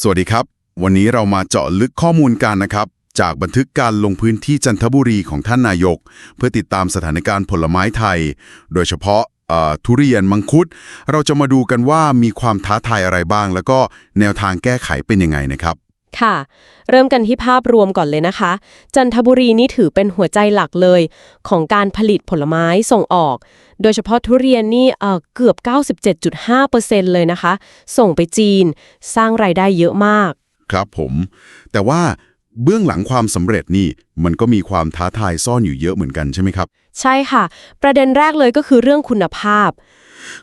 สวัสดีครับ วันนี้เรามาเจาะลึกข้อมูลกันนะครับ จากบันทึกการลงพื้นที่จันทบุรีของท่านนายก เพื่อติดตามสถานการณ์ผลไม้ไทย โดยเฉพาะทุเรียนมังคุด เราจะมาดูกันว่ามีความท้าทายอะไรบ้าง แล้วก็แนวทางแก้ไขเป็นยังไงนะครับ ค่ะ เริ่มกันที่ภาพรวมก่อนเลยนะคะ จันทบุรีนี่ถือเป็นหัวใจหลักเลย ของการผลิตผลไม้ส่งออก โดยเฉพาะทุเรียนนี่เอ่อเกือบ 97.5%เลยนะคะ ส่งไปจีน สร้างรายได้เยอะมาก ครับผม แต่ว่าเบื้องหลังความสำเร็จนี่มันก็มีความท้าทายซ่อนอยู่เยอะเหมือนกันใช่ไหมครับ ใช่ค่ะ ประเด็นแรกเลยก็คือเรื่องคุณภาพ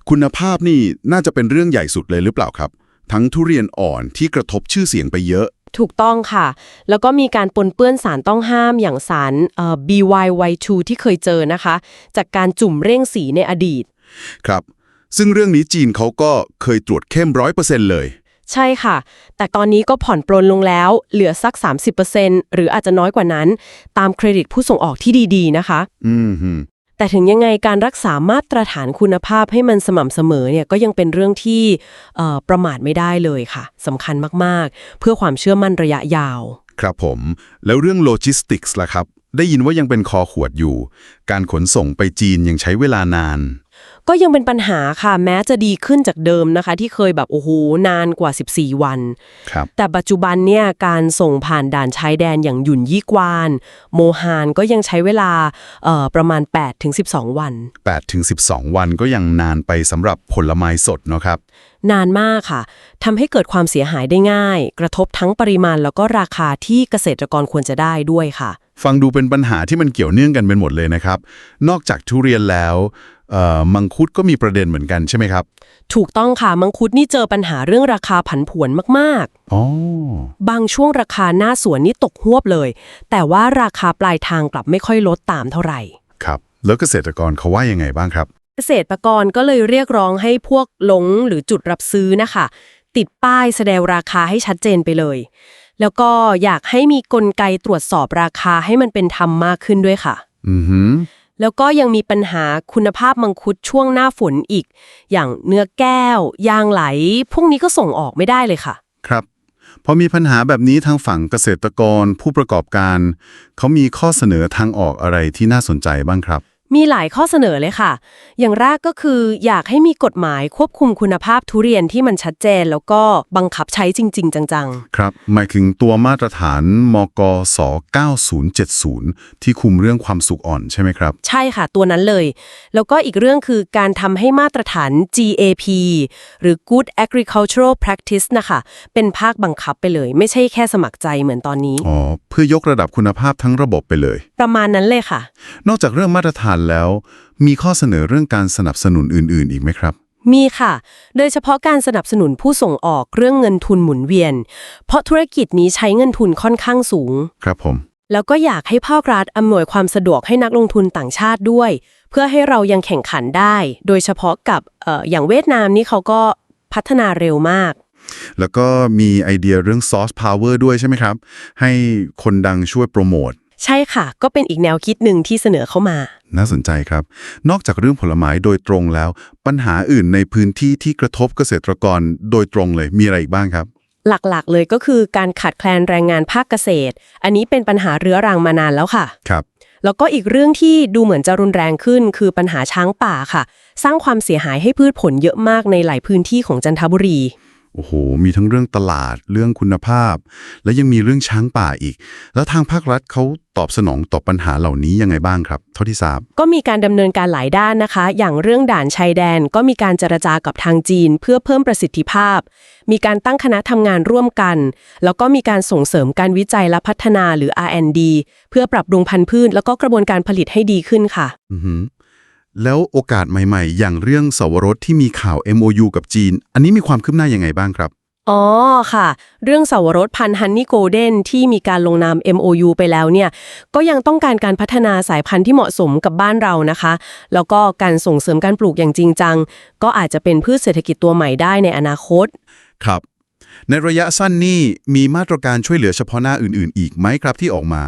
คุณภาพนี่น่าจะเป็นเรื่องใหญ่สุดเลยหรือเปล่าครับ ทั้งทุเรียนอ่อนที่กระทบชื่อเสียงไปเยอะ ถูกต้องค่ะ แล้วก็มีการปนเปื้อนสารต้องห้ามอย่างสารเอ่อ BYY2 ที่เคยเจอนะคะ จากการจุ่มเร่งสีในอดีต ครับ ซึ่งเรื่องนี้จีนเขาก็เคยตรวจเข้มร้อยเปอร์เซ็นต์เลย ใช่ค่ะ แต่ตอนนี้ก็ผ่อนปลนลงแล้ว เหลือสัก 30%หรืออาจจะน้อยกว่านั้น ตามเครดิตผู้ส่งออกที่ดีๆ นะคะ อืมฮึ แต่ถึงยังไงการรักษามาตรฐานคุณภาพให้มันสม่ำเสมอเนี่ยก็ยังเป็นเรื่องที่ประมาทไม่ได้เลยค่ะสำคัญมากๆ เพื่อความเชื่อมั่นระยะยาว ครับผม แล้วเรื่องโลจิสติกส์ล่ะครับ ได้ยินว่ายังเป็นคอขวดอยู่ การขนส่งไปจีนยังใช้เวลานาน ก็ยังเป็นปัญหาค่ะแม้จะดีขึ้นจากเดิมนะคะ ที่เคยแบบโอ้โหนานกว่า 14 วัน ครับ แต่ปัจจุบันเนี่ยการส่งผ่านด่านชายแดนอย่างหยุ่นยี่กวาน โมฮานก็ยังใช้เวลาเอ่อประมาณ 8-12 วัน 8ถึง12 วันก็ยังนานไปสำหรับผลไม้สดเนาะครับ นานมากค่ะทำให้เกิดความเสียหายได้ง่าย กระทบทั้งปริมาณแล้วก็ราคาที่เกษตรกรควรจะได้ด้วยค่ะ ฟังดูเป็นปัญหาที่มันเกี่ยวเนื่องกันเป็นหมดเลยนะครับ นอกจากทุเรียนแล้วเอ่อ มังคุดก็มีประเด็นเหมือนกันใช่ไหมครับ ถูกต้องค่ะมังคุดนี่เจอปัญหาเรื่องราคาผันผวนมากอ๋อๆบางช่วงราคาหน้าสวนนี่ตกหวบเลย แต่ว่าราคาปลายทางกลับไม่ค่อยลดตามเท่าไหร่ ครับ แล้วเกษตรกรเขาว่ายังไงบ้างครับ เกษตรกรก็เลยเรียกร้องให้พวกหลงหรือจุดรับซื้อนะคะ ติดป้ายแสดงราคาให้ชัดเจนไปเลย แล้วก็อยากให้มีกลไกตรวจสอบราคาให้มันเป็นธรรมมากขึ้นด้วยค่ะ อือหือ แล้วก็ยังมีปัญหาคุณภาพมังคุดช่วงหน้าฝนอีก อย่างเนื้อแก้ว ยางไหล พวกนี้ก็ส่งออกไม่ได้เลยค่ะ ครับพอมีปัญหาแบบนี้ทางฝั่งเกษตรกรผู้ประกอบการ เขามีข้อเสนอทางออกอะไรที่น่าสนใจบ้างครับ มีหลายข้อเสนอเลยค่ะ อย่างแรกก็คืออยากให้มีกฎหมายควบคุมคุณภาพทุเรียนที่มันชัดเจน แล้วก็บังคับใช้จริง ๆ จังครับ หมายถึงตัวมาตรฐานมกส9070 ที่คุมเรื่องความสุขอ่อนใช่ไหมครับๆใช่ค่ะ ตัวนั้นเลย แล้วก็อีกเรื่องคือการทำให้มาตรฐาน GAP หรือ Good Agricultural Practice นะคะ เป็นภาคบังคับไปเลย ไม่ใช่แค่สมัครใจเหมือนตอนนี้ อ๋อ เพื่อยกระดับคุณภาพทั้งระบบไปเลย ประมาณนั้นเลยค่ะ นอกจากเรื่องมาตรฐานแล้ว มีข้อเสนอเรื่องการสนับสนุนอื่น ๆ อีกไหมครับ มีค่ะ โดยเฉพาะการสนับสนุนผู้ส่งออกเรื่องเงินทุนหมุนเวียน เพราะธุรกิจนี้ใช้เงินทุนค่อนข้างสูง ครับผม แล้วก็อยากให้ภาครัฐอำนวยความสะดวกให้นักลงทุนต่างชาติด้วย เพื่อให้เรายังแข่งขันได้ โดยเฉพาะกับเอ่ออย่างเวียดนามนี่เขาก็พัฒนาเร็วมากแล้วก็มีไอเดียเรื่อง soft power ด้วยใช่ไหมครับ ให้คนดังช่วยโปรโมท ใช่ค่ะ ก็เป็นอีกแนวคิดหนึ่งที่เสนอเข้ามา น่าสนใจครับ นอกจากเรื่องผลไม้โดยตรงแล้ว ปัญหาอื่นในพื้นที่ที่กระทบเกษตรกรโดยตรงเลยมีอะไรอีกบ้างครับ หลักๆ เลยก็คือการขาดแคลนแรงงานภาคเกษตร อันนี้เป็นปัญหาเรื้อรังมานานแล้วค่ะ ครับแล้วก็อีกเรื่องที่ดูเหมือนจะรุนแรงขึ้น คือปัญหาช้างป่าค่ะ สร้างความเสียหายให้พืชผลเยอะมากในหลายพื้นที่ของจันทบุรี โอ้โห มีทั้งเรื่องตลาดเรื่องคุณภาพ และยังมีเรื่องช้างป่าอีก แล้วทางภาครัฐเขาตอบสนองต่อปัญหาเหล่านี้ยังไงบ้างครับ เท่าที่ทราบ ก็มีการดำเนินการหลายด้านนะคะ อย่างเรื่องด่านชายแดนก็มีการเจรจากับทางจีน เพื่อเพิ่มประสิทธิภาพ มีการตั้งคณะทำงานร่วมกัน แล้วก็มีการส่งเสริมการวิจัยและพัฒนาหรือ R&D เพื่อปรับปรุงพันธุ์พืช แล้วก็กระบวนการผลิตให้ดีขึ้นค่ะอือหือ แล้วโอกาสใหม่ๆ อย่างเรื่องสวรสที่มีข่าว MOU กับจีน อันนี้มีความคืบหน้ายังไงบ้างครับ อ๋อค่ะ เรื่องสาวรสพันธุ์ฮันนี่โกลเด้นที่มีการลงนาม MOU ไปแล้วเนี่ย ก็ยังต้องการการพัฒนาสายพันธุ์ที่เหมาะสมกับบ้านเรานะคะ แล้วก็การส่งเสริมการปลูกอย่างจริงจัง ก็อาจจะเป็นพืชเศรษฐกิจตัวใหม่ได้ในอนาคต ครับ ในระยะสั้นนี่มีมาตรการช่วยเหลือเฉพาะหน้าอื่น ๆ อีกไหมครับที่ออกมา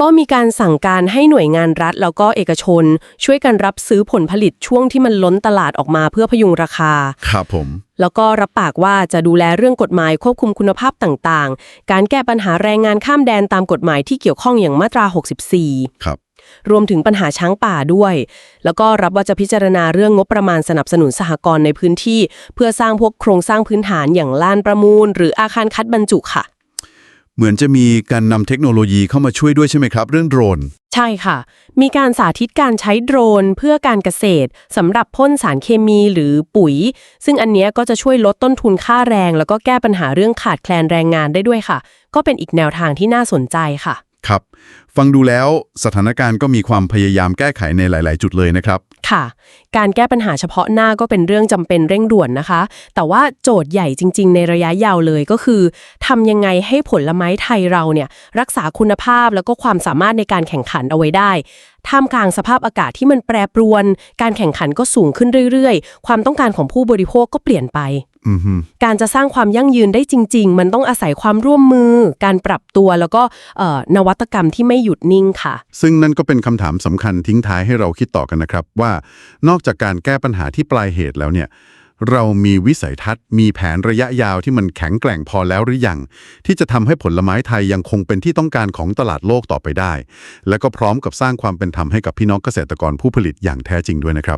ก็มีการสั่งการให้หน่วยงานรัฐ แล้วก็เอกชน ช่วยกันรับซื้อผลผลิตช่วงที่มันล้นตลาดออกมาเพื่อพยุงราคา ครับผม แล้วก็รับปากว่าจะดูแลเรื่องกฎหมายควบคุมคุณภาพต่างๆ การแก้ปัญหาแรงงานข้ามแดนตามกฎหมายที่เกี่ยวข้องอย่างมาตรา 64 ครับ รวมถึงปัญหาช้างป่าด้วย แล้วก็รับว่าจะพิจารณาเรื่องงบประมาณสนับสนุนสหกรณ์ในพื้นที่ เพื่อสร้างพวกโครงสร้างพื้นฐานอย่างลานประมูล หรืออาคารคัดบรรจุค่ะ เหมือนจะมีการนำเทคโนโลยีเข้ามาช่วยด้วยใช่ไหมครับ เรื่องโดรน ใช่ค่ะ มีการสาธิตการใช้โดรนเพื่อการเกษตรสำหรับพ่นสารเคมีหรือปุ๋ย ซึ่งอันเนี้ยก็จะช่วยลดต้นทุนค่าแรง แล้วก็แก้ปัญหาเรื่องขาดแคลนแรงงานได้ด้วยค่ะ ก็เป็นอีกแนวทางที่น่าสนใจค่ะ ครับ ฟังดูแล้วสถานการณ์ก็มีความพยายามแก้ไขในหลาย ๆ จุดเลยนะครับ ค่ะ การแก้ปัญหาเฉพาะหน้าก็เป็นเรื่องจำเป็นเร่งด่วนนะคะ แต่ว่าโจทย์ใหญ่จริง ๆ ในระยะยาวเลยก็คือทำยังไงให้ผลไม้ไทยเราเนี่ยรักษาคุณภาพแล้วก็ความสามารถในการแข่งขันเอาไว้ได้ ท่ามกลางสภาพอากาศที่มันแปรปรวน การแข่งขันก็สูงขึ้นเรื่อย ๆ ความต้องการของผู้บริโภคก็เปลี่ยนไป การจะสร้างความยั่งยืนได้จริง ๆ มันต้องอาศัยความร่วมมือ การปรับตัวแล้วก็เอ่อนวัตกรรมที่ไม่หยุดนิ่งค่ะ ซึ่งนั่นก็เป็นคำถามสำคัญทิ้งท้ายให้เราคิดต่อกันนะครับ ว่านอกจากการแก้ปัญหาที่ปลายเหตุแล้วเนี่ยเรามีวิสัยทัศน์ มีแผนระยะยาวที่มันแข็งแกร่งพอแล้วหรือยัง ที่จะทำให้ผลไม้ไทยยังคงเป็นที่ต้องการของตลาดโลกต่อไปได้ และก็พร้อมกับสร้างความเป็นธรรมให้กับพี่น้องเกษตรกรผู้ผลิตอย่างแท้จริงด้วยนะครับ